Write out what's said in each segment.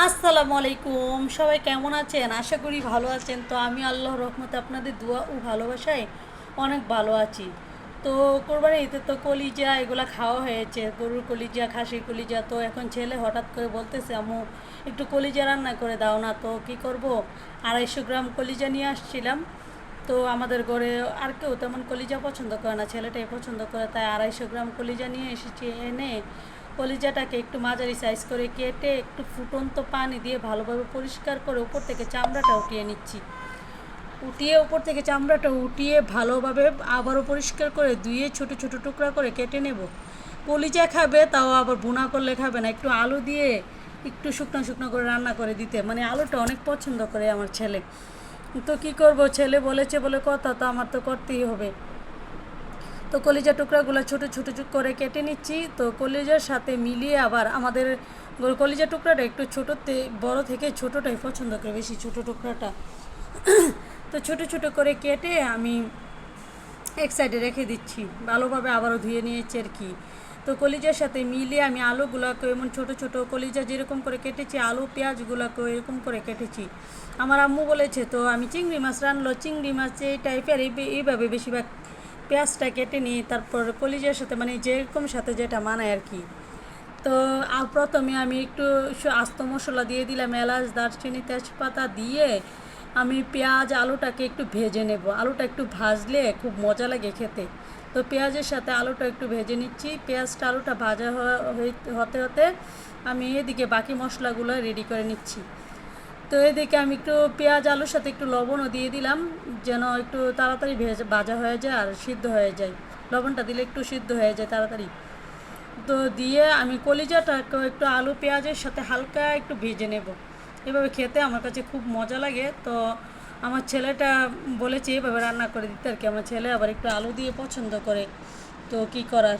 আসসালামু আলাইকুম। সবাই কেমন আছেন? আশা করি ভালো আছেন। তো আমি আল্লাহ রহমতে আপনাদের দোয়া ও ভালোবাসায় অনেক ভালো আছি। তো কোরবানি ঈদে তো কলিজা, এগুলো খাওয়া হয়েছে। গরুর কলিজা, খাসির কলিজা। তো এখন ছেলে হঠাৎ করে বলতেছে আমু একটু কলিজা রান্না করে দাও না তো, কি করব? আড়াইশো গ্রাম কলিজা নিয়ে আসছিলাম। তো আমাদের ঘরে আর কেউ তেমন কলিজা পছন্দ করে না, ছেলেটাই পছন্দ করে। তাই আড়াইশো গ্রাম কলিজা নিয়ে এসেছি এনে কলিজাটাকে একটু মাঝারি সাইজ করে কেটে একটু ফুটন্ত পানি দিয়ে ভালোভাবে পরিষ্কার করে উপর থেকে চামড়াটা উঠিয়ে নিচ্ছি। উঠিয়ে উপর থেকে চামড়াটা উঠিয়ে ভালোভাবে আবারও পরিষ্কার করে ধুয়ে ছোট ছোট টুকরা করে কেটে নেব। কলিজা খাবে, তাও আবার ভুনা করলে খাবে না। একটু আলু দিয়ে একটু শুকনো শুকনো করে রান্না করে দিতে। মানে আলুটা অনেক পছন্দ করে আমার ছেলে। তো কি করব? ছেলে বলেছে বলে কথা, তো আমার তো করতেই হবে। তো কলিজা টুকরাগুলো ছোট ছোট করে কেটে নিচ্ছি। তো কলিজার সাথে মিলিয়ে আবার আমাদের কলিজা টুকরাটা একটু ছোটোতে, বড় থেকে ছোটোটাই পছন্দ করে, বেশি ছোট টুকরাটা। তো ছোট ছোট করে কেটে আমি এক সাইডে রেখে দিচ্ছি। ভালোভাবে আবারও ধুয়ে নিয়েছি আর কি। তো কলিজার সাথে মিলিয়ে আমি আলুগুলোকে এমন ছোট ছোট কলিজা যেরকম করে কেটেছি, আলু পেঁয়াজগুলোকে এরকম করে কেটেছি। আমার আম্মু বলেছে, তো আমি চিংড়ি মাছ রানলো চিংড়ি মাছ এই টাইপের এই- এইভাবে বেশিরভাগ পেঁয়াজটা কেটে নিই তারপর কলিজার সাথে মানে যেরকম সাথে যেটা মানায় আর কি। তো প্রথমে আমি একটু আস্ত মশলা দিয়ে দিলাম, এলাচ, দারচিনি, তেজপাতা দিয়ে আমি পেঁয়াজ, আলুটাকে একটু ভেজে নেব। আলুটা একটু ভাজলে খুব মজা লাগে খেতে। তো পেঁয়াজের সাথে আলুটা একটু ভেজে নিচ্ছি। পেঁয়াজটা আলুটা ভাজা হতে হতে আমি এদিকে বাকি মশলাগুলো রেডি করে নিচ্ছি। তো এদিকে আমি একটু পেঁয়াজ, আলুর সাথে একটু লবণও দিয়ে দিলাম, যেন একটু তাড়াতাড়ি ভেজে, ভাজা হয়ে যায় আর সিদ্ধ হয়ে যায়। লবণটা দিলে একটু সিদ্ধ হয়ে যায় তাড়াতাড়ি। তো দিয়ে আমি কলিজাটাকে একটু আলু, পেঁয়াজের সাথে হালকা একটু ভেজে নেব। এভাবে খেতে আমার কাছে খুব মজা লাগে। তো আমার ছেলেটা বলেছে, এভাবে রান্না করে দিতে আর কি। আমার ছেলে আবার একটু আলু দিয়ে পছন্দ করে। তো কি করার?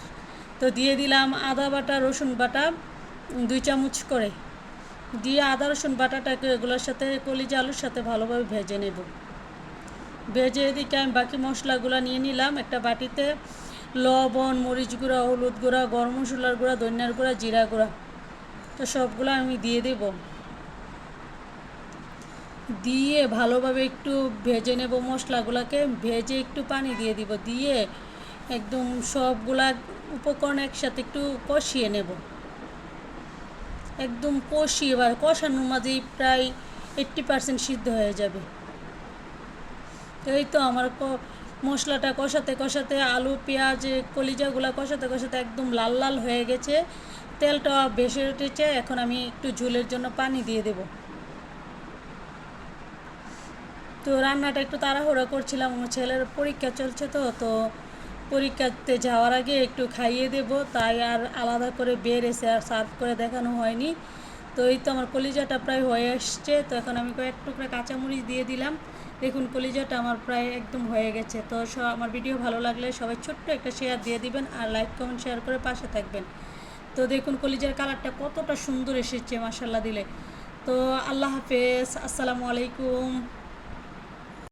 তো দিয়ে দিলাম আদা বাটা, রসুন বাটা, দুই চামচ করে। দিয়ে আদা, রসুন বাটাটাকে এগুলোর সাথে, কলিজা আলুর সাথে ভালোভাবে ভেজে নেব। ভেজে এদিকে আমি বাকি মশলাগুলো নিয়ে নিলাম একটা বাটিতে। লবণ, মরিচ গুঁড়া, হলুদ গুঁড়া, গরম মশলার গুঁড়া, ধনিয়ার গুঁড়া, জিরা গুঁড়া, তো সবগুলো আমি দিয়ে দেব। দিয়ে ভালোভাবে একটু ভেজে নেব মশলাগুলোকে, ভেজে একটু পানি দিয়ে দিব, দিয়ে একদম সবগুলা উপকরণ একসাথে একটু কষিয়ে নেব। একদম কষিয়ে বা কষানোর মাঝেই প্রায় এইট্টি পার্সেন্ট সিদ্ধ হয়ে যাবে। এই তো আমার মশলাটা কষাতে কষাতে আলু, পেঁয়াজ, কলিজাগুলো কষাতে কষাতে একদম লাল লাল হয়ে গেছে। তেলটা বেশি উঠেছে, এখন আমি একটু ঝোলের জন্য পানি দিয়ে দেব। তো রান্নাটা একটু তাড়াহুড়া করছিলাম, আমার ছেলের পরীক্ষা চলছে তো তো পরীক্ষাতে যাওয়ার আগে একটু খাইয়ে দেব, তাই আর আলাদা করে বের এসে আর সার্ভ করে দেখানো হয়নি। তো এই তো আমার কলিজাটা প্রায় হয়ে আসছে তো এখন আমি কয়েক টুকরা কাঁচামরিচ দিয়ে দিলাম। দেখুন কলিজাটা আমার প্রায় একদম হয়ে গেছে। তো আমার ভিডিও ভালো লাগলে সবাই ছোট্ট একটা শেয়ার দিয়ে দিবেন আর লাইক কমেন্ট শেয়ার করে পাশে থাকবেন। তো দেখুন কলিজার কালারটা কতটা সুন্দর এসেছে মাসাল্লাহ দিলে। তো আল্লাহ হাফেজ, আসসালামু আলাইকুম।